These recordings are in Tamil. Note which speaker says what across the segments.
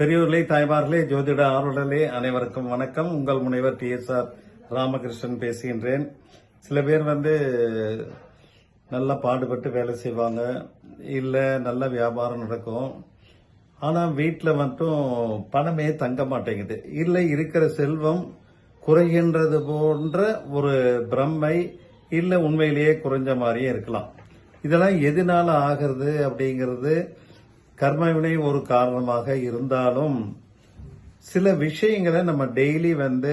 Speaker 1: பெரியோர்களே தாய்மார்களே ஜோதிட ஆர்வலர்களே அனைவருக்கும் வணக்கம். உங்கள் முனைவர் டி. எஸ். ஆர். ராமகிருஷ்ணன் பேசுகின்றேன். சில பேர் வந்து நல்லா பாடுபட்டு வேலை செய்வாங்க. இல்லை நல்ல வியாபாரம் நடக்கும். ஆனால் வீட்டில் மட்டும் பணமே தங்க மாட்டேங்குது. இல்லை இருக்கிற செல்வம் குறைகின்றது போன்ற ஒரு பிரம்மை இல்லை உண்மையிலேயே குறைஞ்ச மாதிரியே இருக்கலாம். இதெல்லாம் எதனால ஆகிறது அப்படிங்கிறது கர்மவினை ஒரு காரணமாக இருந்தாலும் சில விஷயங்களை நம்ம டெய்லி வந்து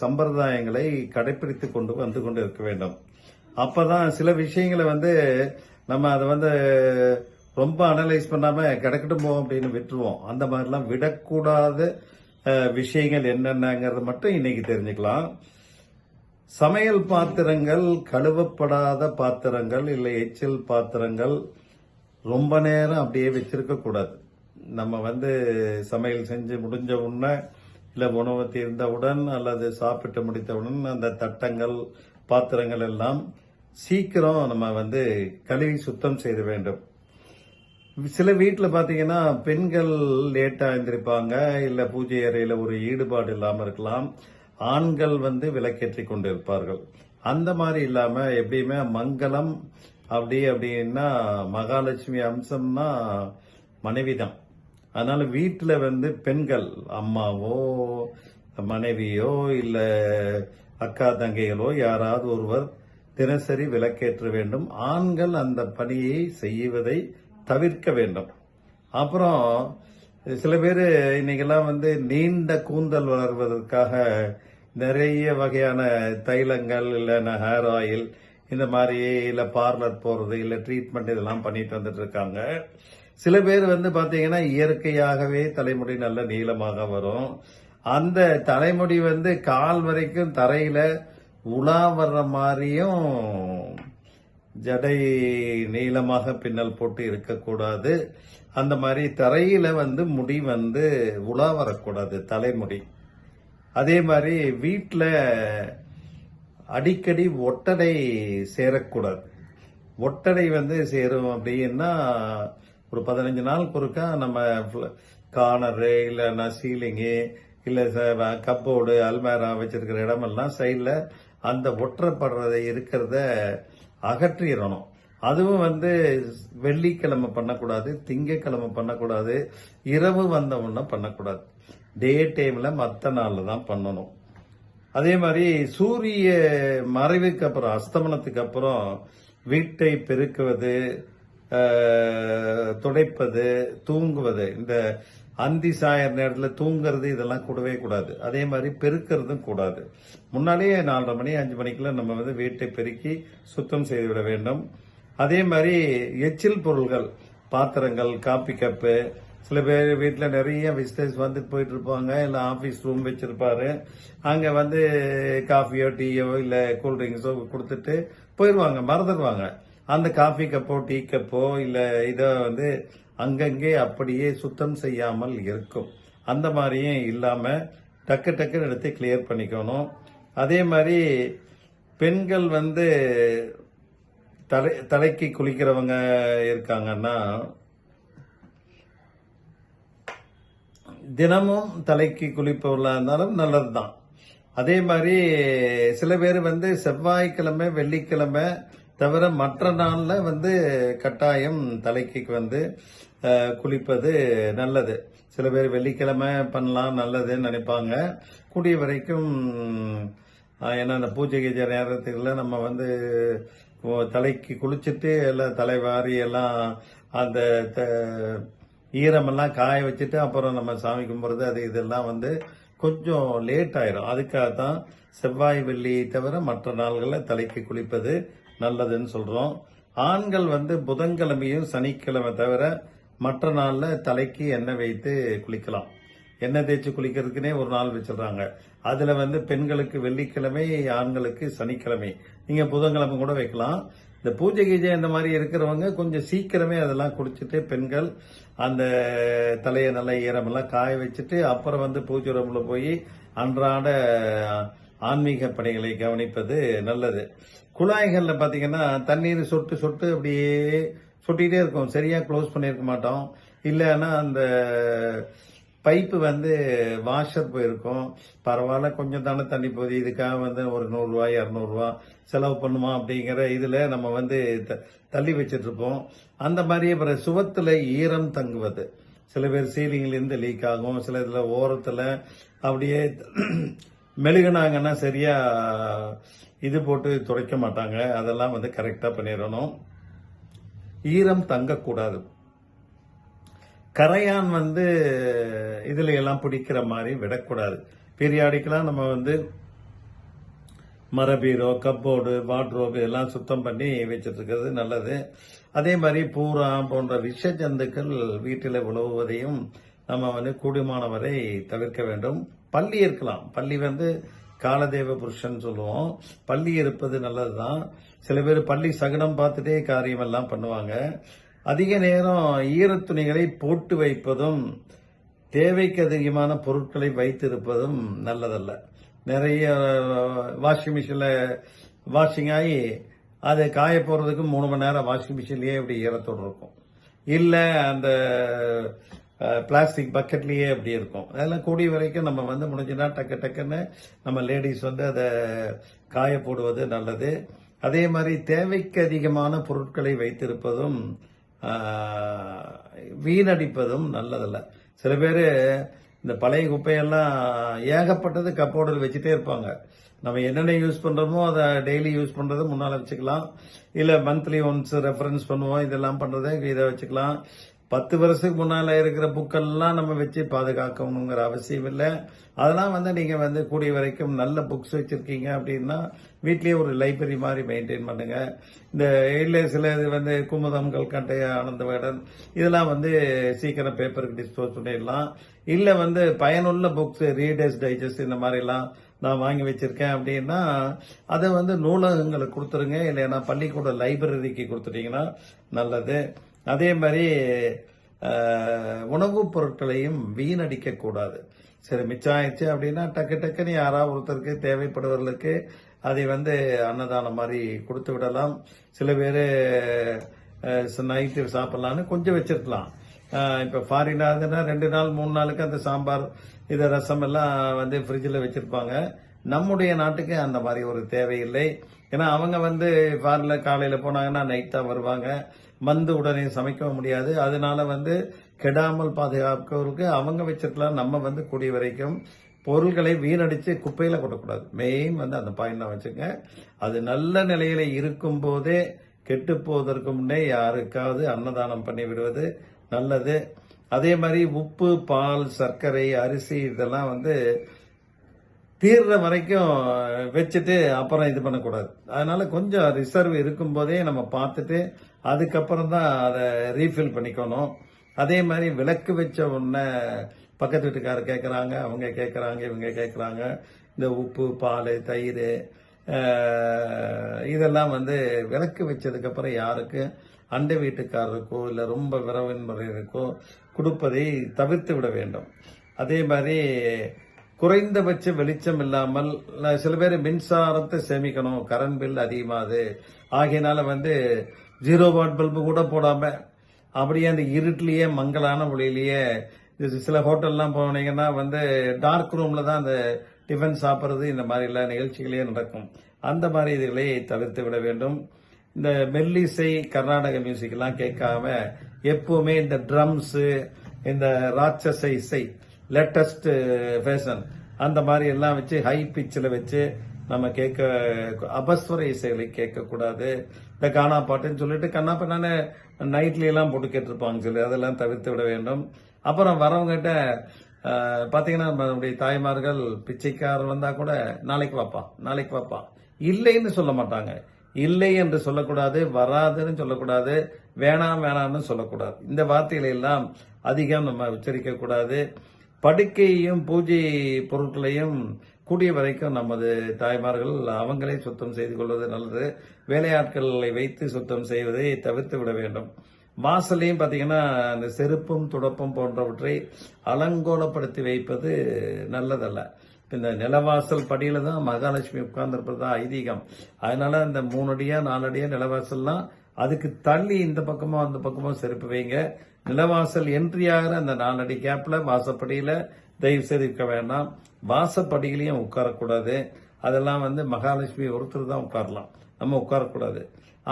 Speaker 1: சம்பிரதாயங்களை கடைபிடித்து கொண்டு வந்து கொண்டு இருக்க வேண்டும். அப்பதான் சில விஷயங்களை வந்து நம்ம அதை வந்து ரொம்ப அனலைஸ் பண்ணாம கிடைக்கட்டும் போவோம் அப்படின்னு விட்டுருவோம். அந்த மாதிரிலாம் விடக்கூடாத. விஷயங்கள் என்னென்னங்கிறது மட்டும் இன்னைக்கு தெரிஞ்சுக்கலாம். சமையல் பாத்திரங்கள் கழுவப்படாத பாத்திரங்கள் இல்லை எச்சில் பாத்திரங்கள் ரொம்ப நேரம் அப்படியே வச்சிருக்க கூடாது. நம்ம வந்து சமையல் செஞ்சு முடிஞ்ச உடனே இல்லை உணவு தீர்ந்தவுடன் அல்லது சாப்பிட்டு முடித்தவுடன் அந்த தட்டங்கள் பாத்திரங்கள் எல்லாம் சீக்கிரம் நம்ம வந்து கழுவி சுத்தம் செய்த வேண்டும். சில வீட்டில் பார்த்தீங்கன்னா பெண்கள் லேட்டாக எழுந்திருப்பாங்க இல்லை பூஜை அறையில் ஒரு ஈடுபாடு இல்லாமல் இருக்கலாம். ஆண்கள் வந்து விளக்கேற்றி கொண்டு இருப்பார்கள் அந்த மாதிரி இல்லாமல் எப்படியுமே மங்களம் அப்படி அப்படின்னா மகாலட்சுமி அம்சம்னா மனைவிதான். அதனால வீட்டில் வந்து பெண்கள் அம்மாவோ மனைவியோ இல்ல அக்கா தங்கைகளோ யாராவது ஒருவர் தினசரி விளக்கேற்ற வேண்டும். ஆண்கள் அந்த பணியை செய்வதை தவிர்க்க வேண்டும். அப்புறம் சில பேர் இன்னைக்கெல்லாம் வந்து நீண்ட கூந்தல் வளர்வதற்காக நிறைய வகையான தைலங்கள் இல்லைன்னா ஹேர் ஆயில் இந்த மாதிரி இல்லை பார்லர் போகிறது இல்லை ட்ரீட்மெண்ட் இதெல்லாம் பண்ணிட்டு வந்துட்டு இருக்காங்க. சில பேர் வந்து பார்த்தீங்கன்னா இயற்கையாகவே தலைமுடி நல்ல நீளமாக வரும். அந்த தலைமுடி வந்து கால் வரைக்கும் தரையில் உலா வர்ற மாதிரியும் ஜடை நீளமாக பின்னல் போட்டு இருக்கக்கூடாது. அந்த மாதிரி தரையில் வந்து முடி வந்து உலா வரக்கூடாது தலைமுடி. அதே மாதிரி வீட்டில் அடிக்கடி ஒட்டடை சேரக்கூடாது. ஒட்டடை வந்து சேரும் அப்படின்னா ஒரு பதினஞ்சு நாள் ஒருக்கா நம்ம கார்னரு இல்லைன்னா சீலிங்கு இல்லை கப்போர்டு அல்மேரா வச்சிருக்கிற இடமெல்லாம் சைடில் அந்த ஒற்றப்படுறத இருக்கிறத அகற்றிடணும். அதுவும் வந்து வெள்ளிக்கிழமை பண்ணக்கூடாது திங்கக்கிழமை பண்ணக்கூடாது இரவு வந்த உடனே பண்ணக்கூடாது. டே டைமில் மற்ற நாளில் தான் பண்ணணும். அதே மாதிரி சூரிய மறைவுக்கு அப்புறம் அஸ்தமனத்துக்கு அப்புறம் வீட்டை பெருக்குவது துடைப்பது தூங்குவது இந்த அந்தி சாயற நேரத்தில் தூங்குறது இதெல்லாம் கூடவே கூடாது. அதே மாதிரி பெருக்கிறதும் கூடாது. முன்னாலேயே நாலரை மணி அஞ்சு மணிக்குள்ள நம்ம வந்து வீட்டை பெருக்கி சுத்தம் செய்து விட வேண்டும். அதே மாதிரி எச்சில் பொருள்கள் பாத்திரங்கள் காப்பி கப்பு சில பேர் வீட்டில் நிறைய விசிட்டர்ஸ் வந்துட்டு போயிட்டு இருப்பாங்க இல்லை ஆஃபீஸ் ரூம் வச்சிருப்பாரு. அங்கே வந்து காஃபியோ டீயோ இல்லை கூல்ட்ரிங்க்ஸோ கொடுத்துட்டு போயிடுவாங்க மறந்துடுவாங்க அந்த காஃபி கப்போ டீ கப்போ இல்லை இதை வந்து அங்கங்கே அப்படியே சுத்தம் செய்யாமல் இருக்கும். அந்த மாதிரியும் இல்லாமல் டக்கு டக்குன்னு எடுத்து கிளியர் பண்ணிக்கணும். அதே மாதிரி பெண்கள் வந்து தலை தலைக்கு குளிக்கிறவங்க இருக்காங்கன்னா தினமும் தலைக்கு குளிப்பவர்களாக இருந்தாலும் நல்லதுதான். அதே மாதிரி சில பேர் வந்து செவ்வாய்க்கிழமை வெள்ளிக்கிழமை தவிர மற்ற நாளில் வந்து கட்டாயம் தலைக்கு வந்து குளிப்பது நல்லது. சில பேர் வெள்ளிக்கிழமை பண்ணலாம் நல்லதுன்னு நினைப்பாங்க. கூடிய வரைக்கும் ஏன்னா அந்த பூஜை கீஜை நேரத்துக்குள்ள நம்ம வந்து தலைக்கு குளிச்சுட்டு எல்லாம் தலைவாரி எல்லாம் அந்த த- ஈரமெல்லாம் காய வச்சுட்டு அப்புறம் நம்ம சாமி கும்பிட்றது அது இதெல்லாம் வந்து கொஞ்சம் லேட் ஆயிரும். அதுக்காக தான் செவ்வாய் வெள்ளி தவிர மற்ற நாள்களில் தலைக்கு குளிப்பது நல்லதுன்னு சொல்கிறோம் ஆண்கள் வந்து புதன்கிழமையும் சனிக்கிழமை தவிர மற்ற நாளில் தலைக்கு எண்ணெய் வைத்து குளிக்கலாம். எண்ணெய் தேய்ச்சி குளிக்கிறதுக்குனே ஒரு நாள் வச்சிடுறாங்க. அதில் வந்து பெண்களுக்கு வெள்ளிக்கிழமை ஆண்களுக்கு சனிக்கிழமை. நீங்கள் புதன்கிழமை கூட வைக்கலாம். இந்த பூஜை கீஜை இந்த மாதிரி இருக்கிறவங்க கொஞ்சம் சீக்கிரமே அதெல்லாம் குடிச்சிட்டு பெண்கள் அந்த தலையை நல்லா ஈரமெல்லாம் காய வச்சுட்டு அப்புறம் வந்து பூஜை ரூமில் போய் அன்றாட ஆன்மீக பணிகளை கவனிப்பது நல்லது. குழாய்களில் பார்த்தீங்கன்னா தண்ணீர் சொட்டு சொட்டு அப்படியே சொட்டிகிட்டே இருக்கும். சரியாக க்ளோஸ் பண்ணியிருக்க மாட்டோம். இல்லைன்னா அந்த பைப்பு வந்து வாஷர் போயிருக்கும். பரவாயில்ல கொஞ்சம் தானே தண்ணி போகுது. இதுக்காக வந்து ஒரு நூறுரூவா இரநூறுவா செலவு பண்ணுமா அப்படிங்கிற இதில் நம்ம வந்து த- தள்ளி வச்சிட்டு இருப்போம் அந்த மாதிரி அப்புறம் சுவத்தில் ஈரம் தங்குவது. சில பேர் சீலிங்லேருந்து லீக் ஆகும். சில இதில் ஓரத்தில் அப்படியே மெழுகுனாங்கன்னா சரியாக இது போட்டு துடைக்க மாட்டாங்க. அதெல்லாம் வந்து கரெக்டாக பண்ணிடணும். ஈரம் தங்கக்கூடாது. கரையான் வந்து இதுல எல்லாம் பிடிக்கிற மாதிரி விடக்கூடாது. பீரியாடிக்கெல்லாம் நம்ம வந்து மரபீரோ கப்போர்டு வார்ட்ரோப் எல்லாம் சுத்தம் பண்ணி வச்சிட்டு நல்லது. அதே மாதிரி பூரா போன்ற விஷ ஜந்துக்கள் வீட்டில் உழவுவதையும் நம்ம வந்து கூடுமான வரை தவிர்க்க வேண்டும். பள்ளி இருக்கலாம். பள்ளி வந்து காலதேவ புருஷன் சொல்லுவோம். பள்ளி இருப்பது நல்லதுதான். சில பேர் பள்ளி சகுனம் பார்த்துட்டே காரியமெல்லாம் பண்ணுவாங்க. அதிக நேரம் ஈரத்துணிகளை போட்டு வைப்பதும் தேவைக்கு அதிகமான பொருட்களை வைத்திருப்பதும் நல்லதல்ல. நிறைய வாஷிங் மிஷினில் வாஷிங் ஆகி அதை காய போகிறதுக்கு மூணு மணி நேரம் வாஷிங் மிஷின்லேயே இப்படி ஈரத்தோடு இருக்கும். இல்லை அந்த பிளாஸ்டிக் பக்கெட்லேயே அப்படி இருக்கும். அதெல்லாம் கூடிய வரைக்கும் நம்ம வந்து முடிஞ்சுன்னா டக்கு டக்குன்னு நம்ம லேடிஸ் வந்து அதை காய போடுவது நல்லது. அதே மாதிரி தேவைக்கு அதிகமான பொருட்களை வைத்திருப்பதும் வீணடிப்பதும் நல்லதல்ல. சில பேர் இந்த பழைய குப்பையெல்லாம் ஏகப்பட்டது கப்போர்டில் வச்சுட்டே இருப்பாங்க. நம்ம என்னென்ன யூஸ் பண்ணுறோமோ அதை டெய்லி யூஸ் பண்ணுறது முன்னால் வச்சுக்கலாம். இல்லை மந்த்லி ஒன்ஸ் ரெஃபரன்ஸ் பண்ணுவோம் இதெல்லாம் பண்ணுறது இதை வச்சுக்கலாம். பத்து வருஷத்துக்கு முன்னால் இருக்கிற புக்கெல்லாம் நம்ம வச்சு பாதுகாக்கணுங்கிற அவசியம் இல்லை. அதெல்லாம் வந்து நீங்கள் வந்து கூடிய வரைக்கும் நல்ல புக்ஸ் வச்சுருக்கீங்க அப்படின்னா வீட்லேயே ஒரு லைப்ரரி மாதிரி மெயின்டைன் பண்ணுங்கள் இந்த இல்லை சில இது வந்து குமுதம் கல்கண்டை ஆனந்த வேடன் இதெல்லாம் வந்து சீக்கிரம் பேப்பருக்கு டிஸ்போஸ் பண்ணிடலாம். இல்லை வந்து பயனுள்ள புக்ஸ் ரீடர்ஸ் டைஜஸ்ட் இந்த மாதிரிலாம் நான் வாங்கி வச்சிருக்கேன் அப்படின்னா அதை வந்து நூலகங்களுக்கு கொடுத்துருங்க. இல்லைன்னா பள்ளிக்கூட லைப்ரரிக்கு கொடுத்துட்டீங்கன்னா நல்லது. அதே மாதிரி உணவுப் பொருட்களையும் வீணடிக்க கூடாது. சரி மிச்சம் ஆயிடுச்சு அப்படின்னா டக்கு டக்குன்னு யாராவது ஒருத்தருக்கு தேவைப்படுவர்களுக்கு அதை வந்து அன்னதானம் மாதிரி கொடுத்து விடலாம். சில பேர் நைட்டு சாப்பிட்லான்னு கொஞ்சம் வச்சிருக்கலாம். இப்போ இப்ப ஃபாரினாதுன்னா ரெண்டு நாள் மூணு நாளுக்கு அந்த சாம்பார் இதை ரசம் எல்லாம் வந்து ஃப்ரிட்ஜில் வச்சுருப்பாங்க. நம்முடைய நாட்டுக்கு அந்த மாதிரி ஒரு தேவையில்லை. ஏன்னா அவங்க வந்து ஃபாரின்ல காலையில் போனாங்கன்னா நைட் தான் வருவாங்க. வந்து உடனே சமைக்கவும் முடியாது. அதனால வந்து கெடாமல் பாதுகாக்கிறதுக்கு அவங்க வச்சிருக்கலாம். நம்ம வந்து கூடிய வரைக்கும் பொருள்களை வீணடித்து குப்பையில் கொட்டக்கூடாது. மெயின் வந்து அந்த பாயிண்ட் வச்சுங்க அது நல்ல நிலையில் இருக்கும் போதே கெட்டு போவதற்கு முன்னே யாருக்காவது அன்னதானம் பண்ணி விடுவது நல்லது. அதே மாதிரி உப்பு பால் சர்க்கரை அரிசி இதெல்லாம் வந்து தீர்ற வரைக்கும் வச்சுட்டு அப்புறம் இது பண்ணக்கூடாது. அதனால கொஞ்சம் ரிசர்வ் இருக்கும்போதே நம்ம பார்த்துட்டு அதுக்கப்புறம் தான் அதை ரீஃபில் பண்ணிக்கணும். அதே மாதிரி விளக்கு வச்ச உடனே பக்கத்து வீட்டுக்காரர் கேட்குறாங்க அவங்க கேட்குறாங்க இவங்க கேட்குறாங்க இந்த உப்பு பால் தயிர் இதெல்லாம் வந்து விளக்கு வச்சதுக்கப்புறம் யாருக்கு? அண்டை வீட்டுக்காரருக்கோ இல்லை ரொம்ப விரவின்முறையிருக்கோ கொடுப்பதை தவிர்த்து விட வேண்டும். அதே மாதிரி குறைந்தபட்ச வெளிச்சம் இல்லாமல் சில பேர் மின்சாரத்தை சேமிக்கணும் கரண்ட் பில் அதிகமாகுது. ஆகையினால வந்து ஜீரோ வாட் பல்பு கூட போடாம அப்படியே அந்த இருட்டிலேயே மங்கலான ஒளியிலேயே சில ஹோட்டல்லாம் போனீங்கன்னா வந்து டார்க் ரூம்ல தான் அந்த டிஃபன் சாப்பிட்றது இந்த மாதிரி நிகழ்ச்சிகளே நடக்கும். அந்த மாதிரி இதுகளை தவிர்த்து விட வேண்டும். இந்த மெல்லிசை கர்நாடக மியூசிக்லாம் கேட்காம எப்பவுமே இந்த ட்ரம்ஸு இந்த ராட்சச இசை லேட்டஸ்ட் ஃபேஷன் uh, அந்த மாதிரி எல்லாம் வச்சு ஹை பிச்சில் வச்சு நம்ம கேட்க அபஸ்வர இசைகளை கேட்கக்கூடாது. இந்த கானா பாட்டுன்னு சொல்லிட்டு கண்ணா பண்ணானே நைட்ல போட்டு கேட்டிருப்பாங்க சொல்லி அதெல்லாம் தவிர்த்து விட வேண்டும். அப்புறம் வரவங்ககிட்ட பார்த்தீங்கன்னா நம்மளுடைய தாய்மார்கள் பிச்சைக்காரர் வந்தால் கூட நாளைக்கு வாப்பா நாளைக்கு வாப்பா. இல்லைன்னு சொல்ல மாட்டாங்க. இல்லை என்று சொல்லக்கூடாது வராதுன்னு சொல்லக்கூடாது வேணாம் வேணாம்னு சொல்லக்கூடாது. இந்த வார்த்தைகளை எல்லாம் அதிகம் நம்ம உச்சரிக்கக்கூடாது. படுக்கையையும் பூஜை பொருட்களையும் கூடிய வரைக்கும் நமது தாய்மார்கள் அவங்களே சுத்தம் செய்து கொள்வது நல்லது. வேலையாட்களை வைத்து சுத்தம் செய்வதை தவிர்த்து விட வேண்டும். வாசலையும் பார்த்தீங்கன்னா இந்த செருப்பும் துடப்பும் போன்றவற்றை அலங்கோலப்படுத்தி வைப்பது நல்லதல்ல. இந்த நிலவாசல் படியில தான் மகாலட்சுமி உட்கார்ந்துருப்பது தான் ஐதீகம். அதனால இந்த மூணு அடியா நாலு அடியா நிலவாசல்லாம் அதுக்கு தள்ளி இந்த பக்கமோ அந்த பக்கமோ செருப்பு வைங்க. நிலவாசல் என்ட்ரி ஆகிற அந்த நாலடி கேப்பில் வாசப்படியில் தயவு செய்து இருக்க வேண்டாம். வாசப்படியிலையும் உட்காரக்கூடாது. அதெல்லாம் வந்து மகாலட்சுமி ஒருத்தர் தான் உட்காரலாம். நம்ம உட்காரக்கூடாது.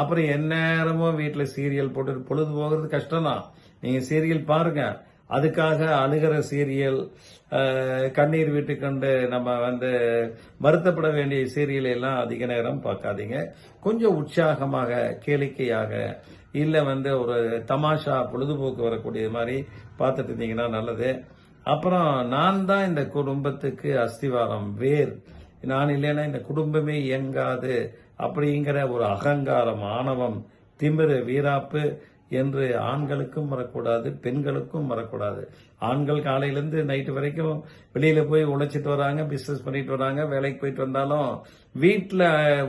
Speaker 1: அப்புறம் எந்நேரமும் வீட்டில் சீரியல் போட்டு பொழுது போகிறது கஷ்டம் தான் நீங்கள் சீரியல் பாருங்கள் அதுக்காக அழுகிற சீரியல் கண்ணீர் விட்டு கண்டு நம்ம வந்து வருத்தப்பட வேண்டிய சீரியல் எல்லாம் அதிக நேரம் பார்க்காதீங்க. கொஞ்சம் உற்சாகமாக கேளிக்கையாக இல்லை வந்து ஒரு தமாஷா பொழுதுபோக்கு வரக்கூடிய மாதிரி பார்த்துட்டு இருந்தீங்கன்னா நல்லது. அப்புறம் நான் தான் இந்த குடும்பத்துக்கு அஸ்திவாரம் வேர். நான் இல்லைன்னா இந்த குடும்பமே இயங்காது அப்படிங்கிற ஒரு அகங்காரம் ஆணவம் திமிரு வீராப்பு என்று ஆண்களுக்கும் வரக்கூடாது பெண்களுக்கும் வரக்கூடாது. ஆண்கள் காலையிலேருந்து நைட்டு வரைக்கும் வெளியில் போய் உழைச்சிட்டு வராங்க பிஸ்னஸ் பண்ணிட்டு வராங்க வேலைக்கு போயிட்டு வந்தாலும் வீட்டில்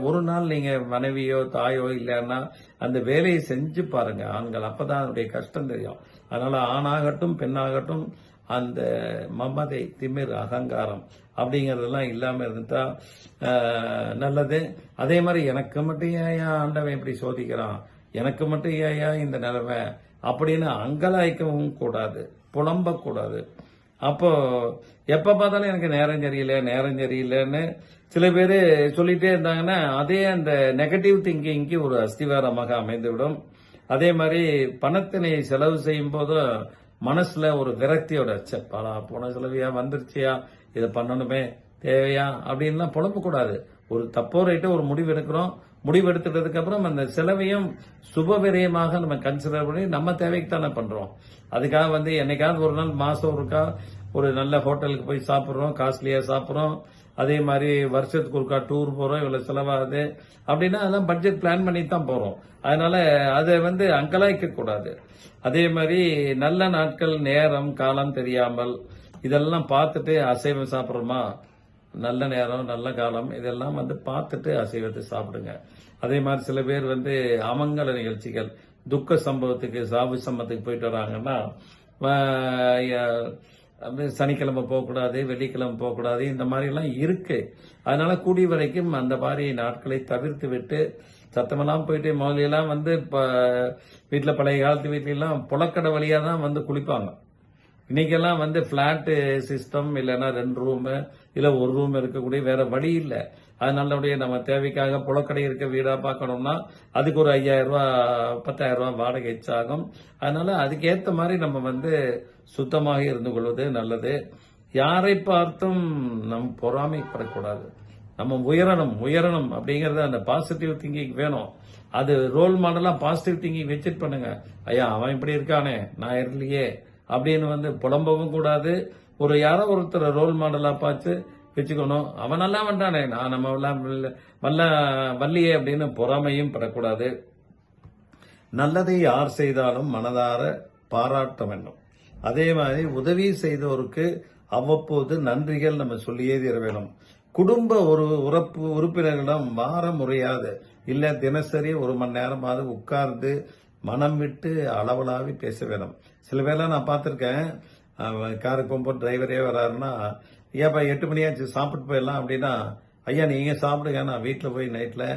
Speaker 1: ஒரு நாள் நீங்கள் மனைவியோ தாயோ இல்லைன்னா அந்த வேலையை செஞ்சு பாருங்க. ஆண்கள் அப்பதான் அதனுடைய கஷ்டம் தெரியும். அதனால் ஆணாகட்டும் பெண்ணாகட்டும் அந்த மமதை திமிர் அகங்காரம் அப்படிங்கறதெல்லாம் இல்லாம இருந்துட்டா நல்லது. அதே மாதிரி எனக்கு மட்டும் ஏன் ஆண்டவன் இப்படி சோதிக்கிறான்? எனக்கு மட்டும் ஏயா இந்த நிலைமை? அப்படின்னு அங்கலாய்க்கவும் கூடாது புலம்பக்கூடாது அப்போ எப்போ பார்த்தாலும் எனக்கு நேரம் சரியில்லை நேரம் சரியில்லைன்னு சில பேர் சொல்லிகிட்டே இருந்தாங்கன்னா அதே அந்த நெகட்டிவ் திங்கிங்க்கு ஒரு அஸ்திவாரமாக அமைந்துவிடும். அதே மாதிரி பணத்தினை செலவு செய்யும் போது மனசில் ஒரு விரக்தியோட ச்சே, பலா போன செலவியா வந்துருச்சியா இதை பண்ணணுமே தேவையா அப்படின்லாம் புலம்பக்கூடாது ஒரு தப்போ ரைட்டோ ஒரு முடிவு எடுக்கிறோம் முடிவு எடுத்துட்டதுக்கு அப்புறம் அந்த செலவையும் சுபவிரயமாக நம்ம கன்சிடர் பண்ணி நம்ம தேவைக்கு தானே பண்றோம். அதுக்காக வந்து என்னைக்காவது ஒரு நாள் மாசம் ஒருக்கா ஒரு நல்ல ஹோட்டலுக்கு போய் சாப்பிட்றோம் காஸ்ட்லியா சாப்பிட்றோம். அதே மாதிரி வருஷத்துக்கு ஒருக்கா டூர் போறோம் இவ்வளவு செலவாகுது அப்படின்னா அதெல்லாம் பட்ஜெட் பிளான் பண்ணி தான் போறோம். அதனால அதை வந்து அங்கலாய்க்க கூடாது. அதே மாதிரி நல்ல நாட்கள் நேரம் காலம் தெரியாமல் இதெல்லாம் பார்த்துட்டு அசைவம் சாப்பிட்றோமா? நல்ல நேரம் நல்ல காலம் இதெல்லாம் வந்து பார்த்துட்டு அசைவத்தை சாப்பிடுங்க. அதே மாதிரி சில பேர் வந்து அமங்கல நிகழ்ச்சிகள் துக்க சம்பவத்துக்கு சாவு சம்பவத்துக்கு போயிட்டு வராங்கன்னா சனிக்கிழமை போகக்கூடாது வெள்ளிக்கிழமை போகக்கூடாது இந்த மாதிரி எல்லாம் இருக்கு. அதனால கூடிய வரைக்கும் அந்த மாதிரி நாட்களை தவிர்த்து விட்டு சத்தமெல்லாம் போயிட்டு முதலையெல்லாம் வந்து இப்போ வீட்டில் பழைய காலத்து வீட்ல புலக்கடை வழியாக தான் வந்து குளிப்பாங்க. இன்னைக்கெல்லாம் வந்து பிளாட் சிஸ்டம் இல்லைன்னா ரெண்டு ரூமு இல்லை ஒரு ரூம் இருக்கக்கூடிய வேற வழி இல்லை. அதனாலுடைய நம்ம தேவைக்காக புலக்கடை இருக்க வீடாக பார்க்கணும்னா அதுக்கு ஒரு ஐயாயிரம் ரூபா பத்தாயிரம் ரூபா வாடகை எச்சாகும் அதனால அதுக்கேற்ற மாதிரி நம்ம வந்து சுத்தமாக இருந்து கொள்வது நல்லது. யாரை பார்த்தும் நம் பொறாமைப்படக்கூடாது. நம்ம உயரணும் உயரணும் அப்படிங்கறது அந்த பாசிட்டிவ் திங்கிங் வேணும். அது ரோல் மாடலாக பாசிட்டிவ் திங்கிங் வச்சுட்டு பண்ணுங்க ஐயா அவன் இப்படி இருக்கானே நான் இல்லையே. அப்படின்னு வந்து புலம்பவும் கூடாது. ஒரு யாரோ ஒருத்தர் ரோல் மாடலா பார்த்து வச்சுக்கணும். அவன் நல்லா வந்தானே. நான் நம்ம எல்லாம் வல்ல- வல்லியே அப்படின்னு பொறாமையும் படக்கூடாது. நல்லதை யார் செய்தாலும் மனதார பாராட்ட வேண்டும். அதே மாதிரி உதவி செய்தோருக்கு அவ்வப்போது நன்றிகள் நம்ம சொல்லியே தீர வேணும் குடும்ப ஒரு உறுப்பு உறுப்பினர்களிடம் வார முறையாது. இல்லை தினசரி ஒரு மணி நேரமாவது உட்கார்ந்து மனம் விட்டு அளவலாவி பேச வேணும். சில பேர்லாம் நான் பார்த்துருக்கேன் காருக்கு போகும்போது டிரைவரே வராருன்னா ஏப்பா எட்டு மணியாச்சு சாப்பிட்டு போயிடலாம் அப்படின்னா ஐயா நீங்கள் சாப்பிடுங்க நான் வீட்டில் போய் நைட்டில்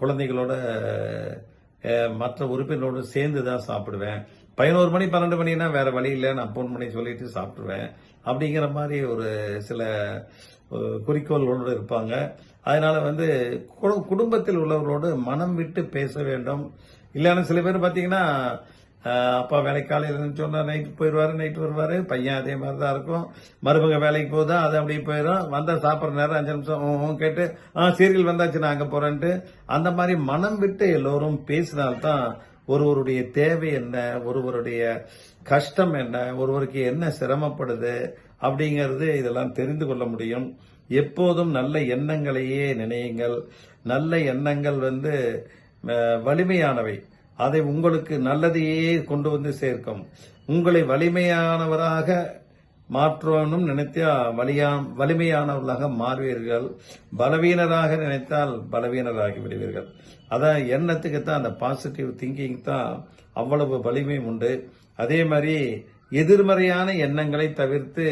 Speaker 1: குழந்தைகளோட மற்ற உறுப்பினரோடு சேர்ந்து தான் சாப்பிடுவேன். பதினோரு மணி பன்னெண்டு மணினா வேற வழி இல்லை நான் ஃபோன் பண்ணி சொல்லிட்டு சாப்பிடுவேன் அப்படிங்கிற மாதிரி ஒரு சில குறிக்கோள்களோடு இருப்பாங்க. அதனால வந்து குடும்பத்தில் உள்ளவர்களோடு மனம் விட்டு பேச வேண்டும். இல்லைன்னா சில பேர் பார்த்தீங்கன்னா அப்பா வேலைக்கு காலையில் சொன்னால் நைட்டு போயிடுவாரு நைட்டு வருவார் பையன் அதே மாதிரி தான் இருக்கும். மருமக வேலைக்கு போகுதா அது அப்படியே போயிடும். வந்தால் சாப்பிட்ற நேரம் அஞ்சு நிமிஷம் கேட்டு ஆ சீரியல் வந்தாச்சு நான் அங்கே போகிறேன்ட்டு அந்த மாதிரி மனம் விட்டு எல்லோரும் பேசினால்தான் ஒருவருடைய தேவை என்ன ஒருவருடைய கஷ்டம் என்ன ஒருவருக்கு என்ன சிரமப்படுது அப்படிங்கிறது இதெல்லாம் தெரிந்து கொள்ள முடியும். எப்போதும் நல்ல எண்ணங்களையே நினையுங்கள். நல்ல எண்ணங்கள் வந்து வலிமையானவை. அதை உங்களுக்கு நல்லதையே கொண்டு வந்து சேர்க்கும். உங்களை வலிமையானவராக மாற்றணும் நினைத்தா வலியா வலிமையானவர்களாக மாறுவீர்கள். பலவீனராக நினைத்தால் பலவீனராகி விடுவீர்கள். அதான் எண்ணத்துக்கு தான் அந்த பாசிட்டிவ் திங்கிங் தான் அவ்வளவு வலிமை உண்டு. அதே மாதிரி எதிர்மறையான எண்ணங்களை தவிர்த்து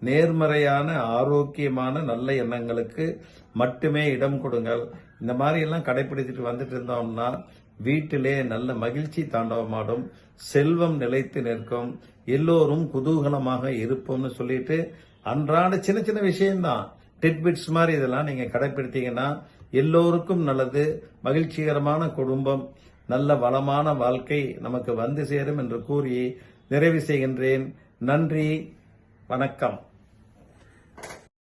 Speaker 1: நேர்மறையான ஆரோக்கியமான நல்ல எண்ணங்களுக்கு மட்டுமே இடம் கொடுங்கள். இந்த மாதிரி எல்லாம் கடைபிடிச்சிட்டு வந்துட்டு இருந்தோம்னா வீட்டிலே நல்ல மகிழ்ச்சி தாண்டவமாடும். செல்வம் நிலைத்து நிற்கும். எல்லோரும் குதூகலமாக இருப்போம்னு சொல்லிட்டு அன்றாட சின்ன சின்ன விஷயம்தான். டிட்பிட்ஸ் மாதிரி இதெல்லாம் நீங்க கடைபிடித்தீங்கன்னா எல்லோருக்கும் நல்லது. மகிழ்ச்சிகரமான குடும்பம் நல்ல வளமான வாழ்க்கை நமக்கு வந்து சேரும் என்று கூறி நிறைவு செய்கின்றேன். நன்றி. வணக்கம்.